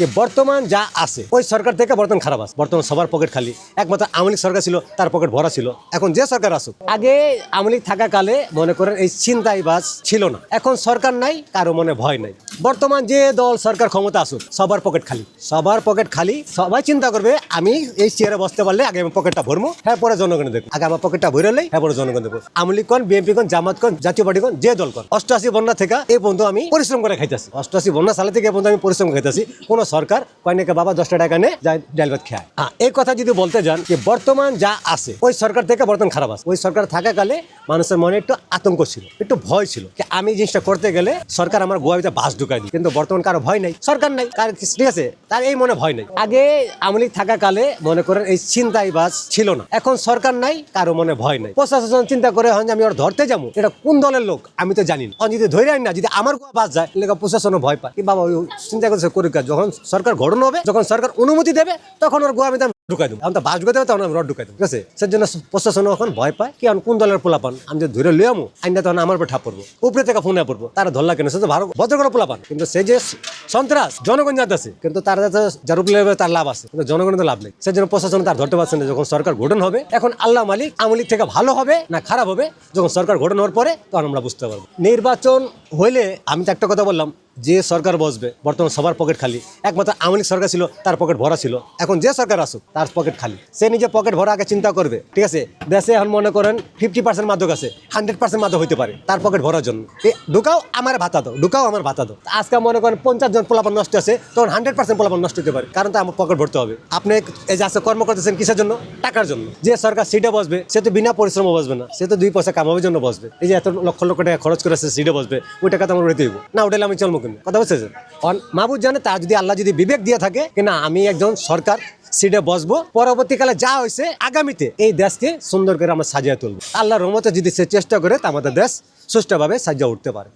যে বর্তমান যা আছে, ওই সরকার থেকে বর্তমান খারাপ আছে। বর্তমান সবার পকেট খালি। একমাত্র আওয়ামী সরকার ছিল, তার পকেট ভরা ছিল। এখন যে সরকার আসুক, আগে আওয়ামী লীগ থাকাকালে মনে করেন এই চিন্তাই বাস ছিল না। এখন সরকার নাই, কারও মনে ভয় নাই। বর্তমান যে দল, সরকার ক্ষমতা আসুক, সবার পকেট খালি। সবার পকেট খালি, সবাই চিন্তা করবে, আমি এই চেয়ারে বসতে পারলে আগে আমি পকেটটা ভরবো হ্যাঁ পরে জনগণ দেখব। আগে আমার পকেটটা ভরলেই হ্যাঁ পরে জনগণ দেখব। আওয়ামী লীগ কোন, বিএনপি কোন, জামাত কোন, জাতীয় পার্টি কোন, যে দল কোন। অষ্টআশি বন্যা থেকে এই পর্যন্ত আমি পরিশ্রম করে খাইতেছি। অষ্টআশি বন্যা সালে থেকে এই পর্যন্ত আমি পরিশ্রম খাইতেছি। কোন সরকার কয় নাকি বাবা দশটা টাকা নে যায় ডাল ভাত খায় হ্যাঁ এই কথা যদি বলতে যান যে বর্তমান যা আছে, ওই সরকার থেকে বর্তমান খারাপ আছে। ওই সরকার থাকাকালে মানুষের মনে একটু আতঙ্ক ছিল, একটু ভয় ছিল যে আমি জিনিসটা করতে গেলে সরকার আমার গোয়াবিতে বাস ঢুকাই দিই কিন্তু বর্তমান কারও ভয় নাই, সরকার নাই, কার ঠিক আছে, তার এই মনে ভয় নাই। আগে আওয়ামী লীগ থাকাকালে মনে করেন এই চিন্তাই বাস ছিল না, এখন সরকার নাই, কারও মনে ভয় নাই। প্রশাসন চিন্তা করে হন যে আমি ওর ধরতে যাব, এটা কোন দলের লোক আমি তো জানি না। যদি ধরে আনি না, যদি আমার গোয়া বাস যায় লেখা প্রশাসনও ভয় পায়। কি বাবা, ওই চিন্তা করছে করুক। যখন সরকার গঠন হবে যখন সরকার অনুমতি দেবে তখন ওর গোয়া আমি দাম ঢুকাই দেবো আমি তো বাস ঢুকাতে হবে তখন আমি রড ঢুকাই দেবো ঠিক আছে? সেই জন্য প্রশাসন এখন ভয় পায়। কি কোন দলের পোলাপান? আমি যে ধরে লিয়ে আমু তখন আমার উপর ঠাপ পড়ব। উপরে থেকে ফোনে পড়ব। তারা ধরলা কেন? সে তো ভালো ভদ্র করে পোলাপান। কিন্তু সেই যে সন্ত্রাস, জনগণ যাতে আছে। কিন্তু তার যাতে যার উপরে তার লাভ আছে। কিন্তু জনগণের তো লাভ নেই। সেই জন্য প্রশাসন তার ধরতে পারছে না। যখন সরকার গঠন হবে, এখন আল্লাহ মালিক আওয়ামী লীগ থেকে ভালো হবে না খারাপ হবে, যখন সরকার গঠন হওয়ার পরে তখন আমরা বুঝতে পারব। নির্বাচন হইলে, আমি তো একটা কথা বললাম, যে সরকার বসবে, বর্তমান সবার পকেট খালি। একমাত্র আওয়ামী লীগ সরকার ছিল, তার পকেট ভরা ছিল। এখন যে সরকার আসুক তার পকেট খালি। সে নিজে পকেট ভরা আগে চিন্তা করবে, ঠিক আছে? দেশে এখন মনে করেন ফিফটি পার্সেন্ট মাদক আছে হান্ড্রেড পার্সেন্ট মাদক হইতে পারে, তার পকেট ভরার জন্য। ঢুকাও আমার ভাতা দাও, ঢুকাও আমার ভাতা দাও। আজকে মনে করেন পঞ্চাশ জন পোলাপান নষ্ট আছে, তখন হান্ড্রেড পার্সেন্ট পোলাপান নষ্ট হতে পারে, কারণ তো আমার পকেট ভরতে হবে। আপনি এই যে আজকে কর্ম করতেছেন কিসের জন্য? টাকার জন্য। যে সরকার সিটে বসবে, সে তো বিনা পরিশ্রমে বসবে না, সে তো দুই পয়সা কামানোর জন্য বসবে। এই যে এত লক্ষ লক্ষ টাকা খরচ করে সে সিটে বসবে, ওই টাকা তো আমার উড়ে দিব না উঠলে আমি চলবো কেন কথা বুঝতেছেন মাহবুব জানে তার যদি আল্লাহ যদি বিবেক দিয়ে থাকে কিনা আমি একজন সরকার সিটে বসবো। পরবর্তীকালে যা হয়েছে, আগামীতে এই দেশকে সুন্দর করে আমরা সাজিয়ে তুলবো। আল্লাহ রহমতে যদি সে চেষ্টা করে, তা আমাদের দেশ সুষ্ঠুভাবে সাজিয়ে উঠতে পারে।